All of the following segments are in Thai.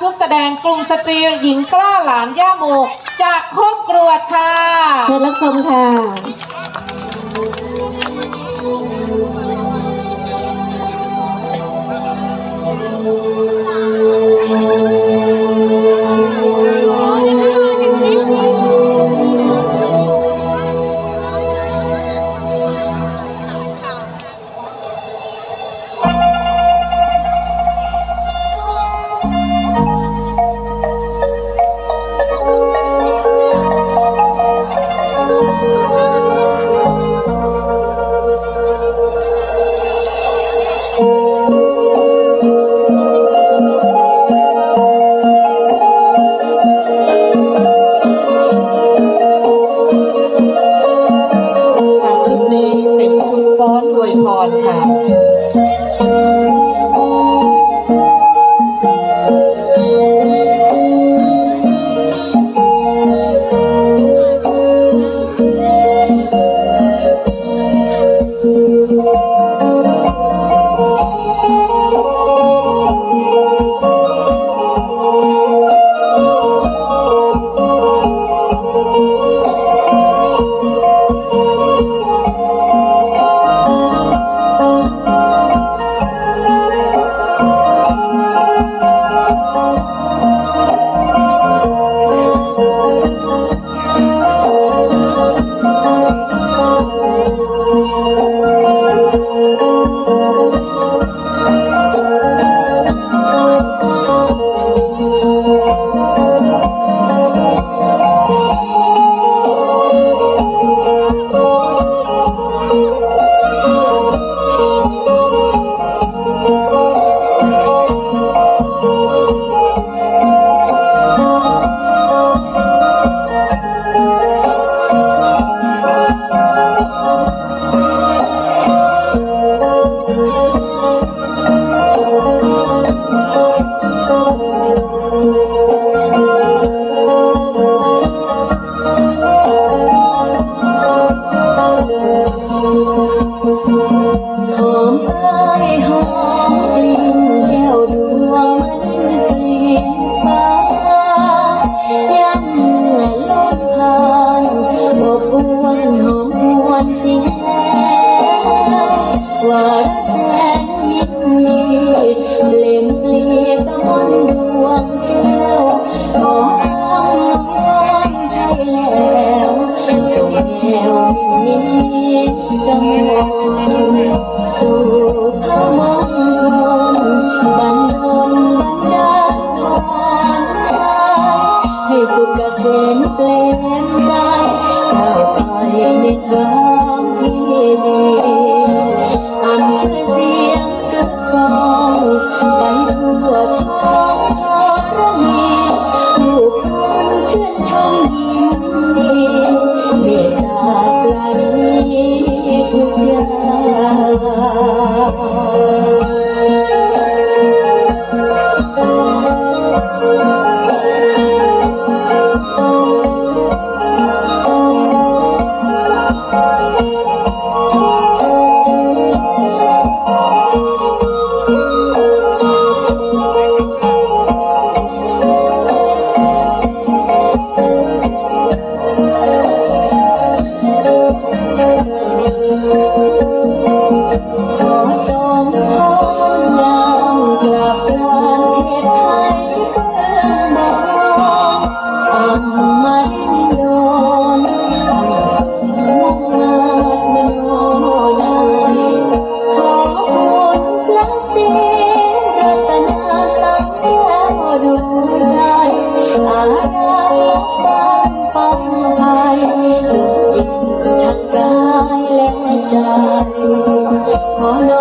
ชุดแสดงกลุ่มสตรีหญิงกล้าหลานย่าโมจากโคกกรวดค่ะ เชิญรับชมค่ะ แล้วจบแล้วมินจบแล้ว Yeah. 我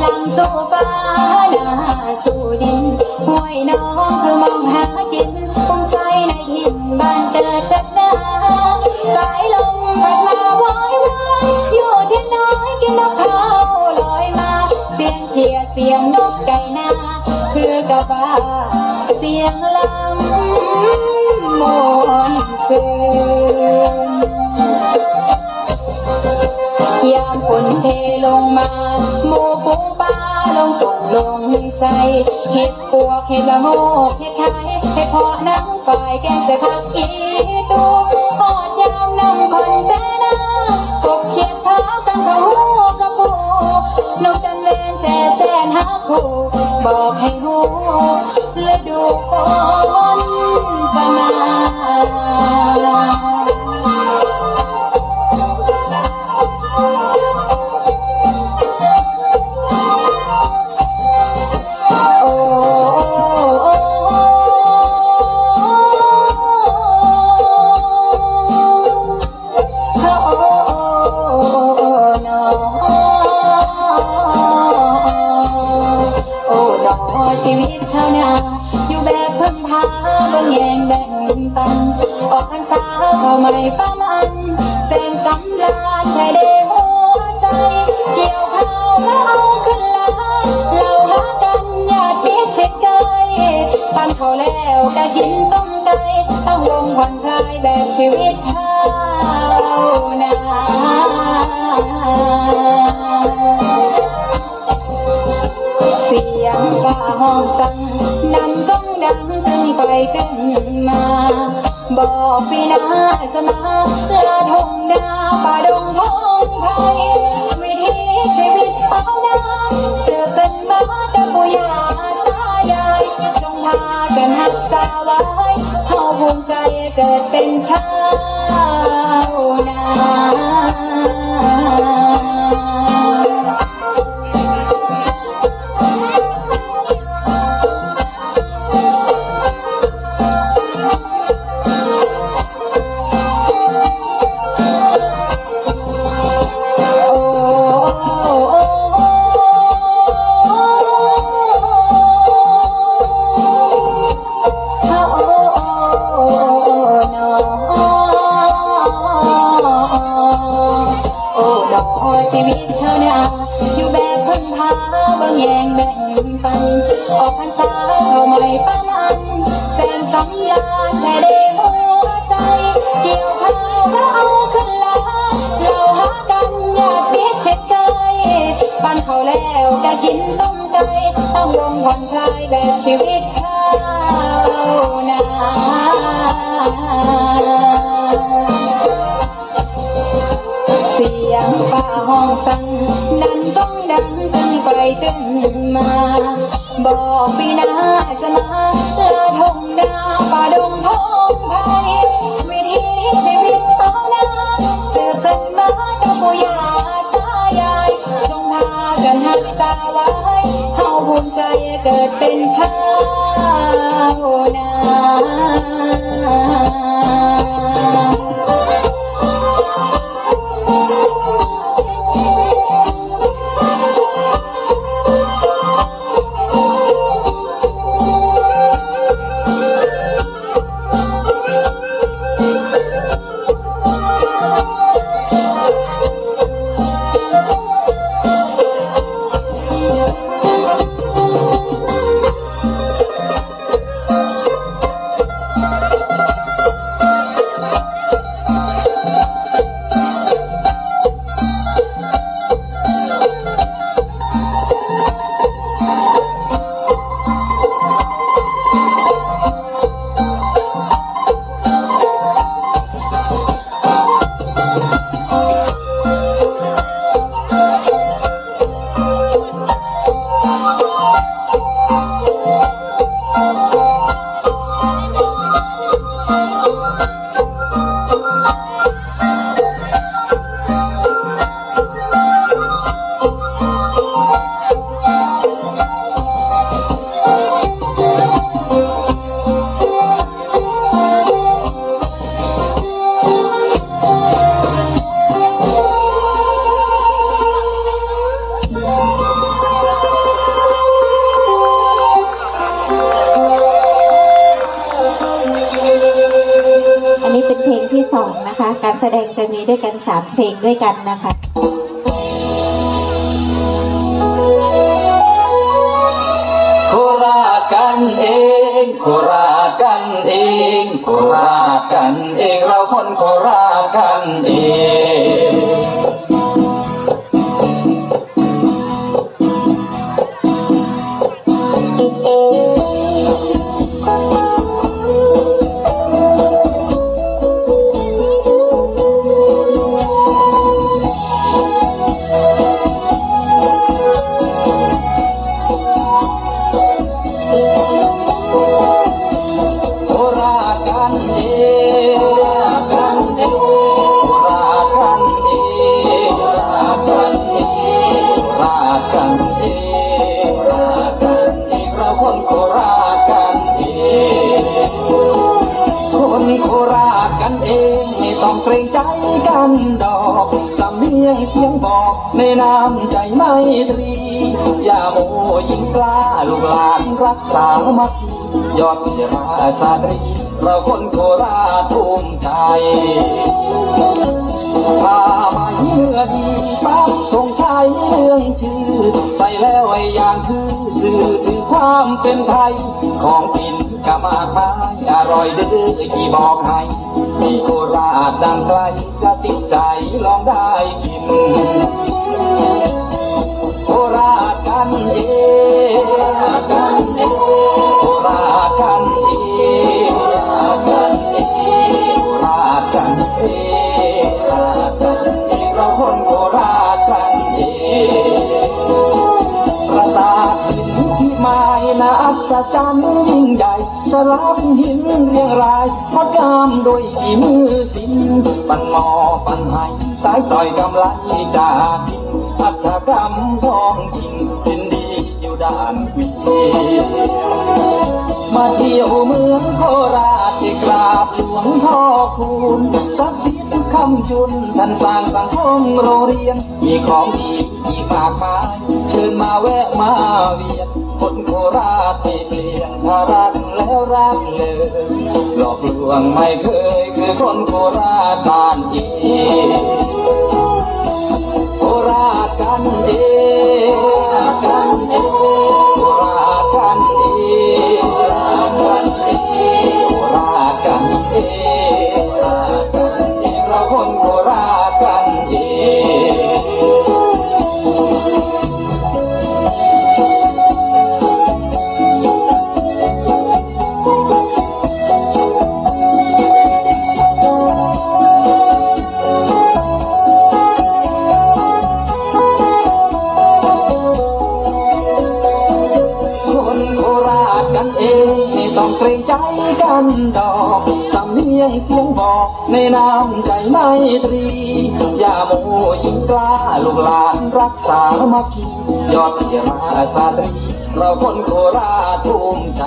หลังสู้ฟ้านาสู้ดินห้วยน้องคือมองหากินคงไปในถิ่นบ้านเกิดจัดนาสายลมพัดมาวอยว้อยอยู่ที่น้อยกินนกเขาลอยมา เสียงเขียดเสียงนกไก่นาคือกะว่าเสียงลำมวนคืน ยามฝนเทลงมาหมูปูปลาลงส่งลงใส่เห็ดปวกเห็ดละโงกเห็ดไทยเห็ดเพาะน้ำฝ่ายแกงใส่ผักอีตูหอดยามน้ำคนแสนากบเขียดเท้ากันเขาหูกระปูนกจันเวนแสแสนหาคู่บอกให้หูฤดูฝนก็มา ชีวิตเท่านาอยู่แบบพึ่งพาบางแยงแบ่งปัน ออกพรรษาเข้าไม่ประมันเป็นกำลังให้ได้หัวใจ เกี่ยวข้าวแล้วเอาขึ้นลาเราหากันญาติมิตรเช่นเคยปันเขาแล้วก็กินต้มไก่ต้องลงผ่นคลายแบบชีวิตเท่านา ห้องสั่งดังต้องดังตึงไปตึงมา บอกปีนาจะมาลาทงดาป่าดงทงไทยวิถีชีวิตเอานาจะเป็นมาต่ปุยาตายายจงพากันหักษาไว้เฮาภูมิใจเกิดเป็นชาวนา กินต้มไก่ต้องวงผ่อนคลายแบบชีวิตชาวนาเสียงป่าห้องสั่งดันต้องดังตึงไปตึงมา บอกปีหน้าจะมาเจอทงนาป่าดงทองไทย ดเป็นชาวนา อัน นะคะ การแสดงจะมีด้วยกันสามเพลงด้วยกันนะคะโคราชกันเองโคราชกันเองโคราชกันเองเราคนโคราชกันเอง อกสำเนียงเสียงบอกในน้ำใจไม่ตรี อย่าโมยิงกล้าลูกหลานรักษามัคคียอดเยราชาตรีเราคนโคราชภูมิใจถ้ามาเยื่อดีปั๊บทรงใช้เรื่องชื่อใส่แล้วไอ้อย่างคือสื่อถึงความเป็นไทยของกิน ก็มากมายอร่อยเดื้อกี่บอกให้ที่โคราชดังไกลจะติดใจลองได้กินโคราชกันเองโคราชกันเองโคราชกันเองโคราชกันเองเราคนโคราชกันเองประสาทหินที่ไม้นะอัศจรรย์ยิ่งใหญ่ สลับหินเรียงรายพดงามโดยฝีมือศิลป์ปันหมอปันไห้สายต่อยกำไรจากอัตกรรมท้องถิ่นเป็นดีอยู่ด้านวีมาเที่ยวเมืองโคราชกราบหลวงพ่อคูณศักดิ์สิทธิ์คำจุนท่านสร้างสังคมโรงเรียน มีของดีอีกมากมายเชิญมาแวะมาเวียน คนโคราชที่เปลี่ยนถ้ารักแล้วรักเลยหลอกลวงไม่เคยคือคนโคราชบ้านจีโคราชกันเองกัน นน้ำใจไมตรี อย่าโมยิงกล้าลูกหลานรักษามัคคียอดเยี่ยมอาสาตรี เราคนโคราชภูมิใจ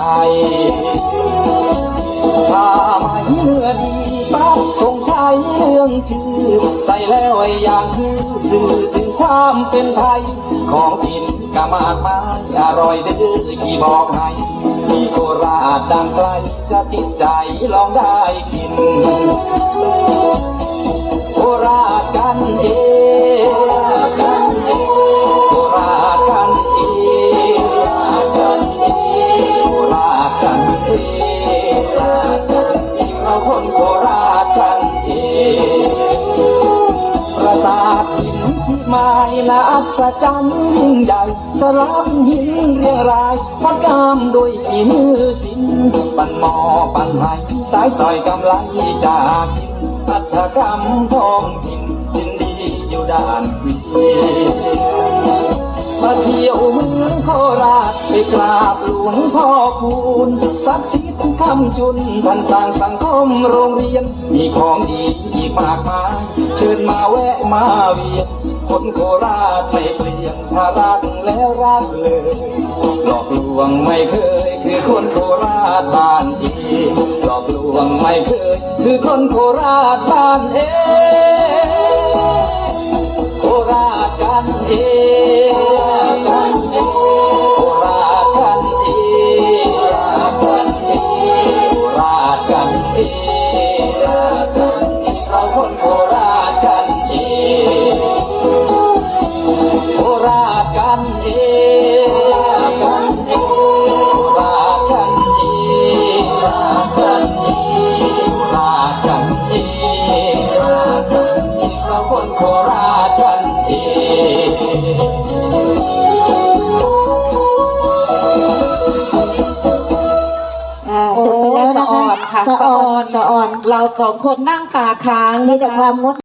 ถ้าไม่เนื้อดีป้าคงใช้เรื่องชื่อ ใส่แล้วไอ้อย่างคือสื่อถึงความเป็นไทย ของกินก็มากมายอร่อยเด้อกี่บอกให้ ราชดังไกลจะติดใจลองได้กินโคราชกันเอง นะอัศจรรย์ยิ่งใหญ่สลับหินเรียงรายพัดกามด้วยฝีมือศิลป์ปันหมอปันไหสายสอยกำลังจากินอัตกรรมทองถิ่นยินดีอยู่ด้านวิธีมาเที่ยวเมืองโคราชไปกราบหลวงพ่อคูณศักทธิ์คำจุนท่านสร้างสังคมโรงเรียน มีของดีอีกมากมายเชิญมาแวะมาเวียน คนโคราชไม่เปลี่ยนถ้ารักแล้วรักเลยหลอกลวงไม่เคย คือคนโคราชบ้านเองหลอกลวงไม่เคย คือคนโคราชบ้านเองโคราชกันเองโคราชกันเอโคราชกันเองเราคนโคราชกัน เราสองคนนั่งตาค้างมีแต่ความงด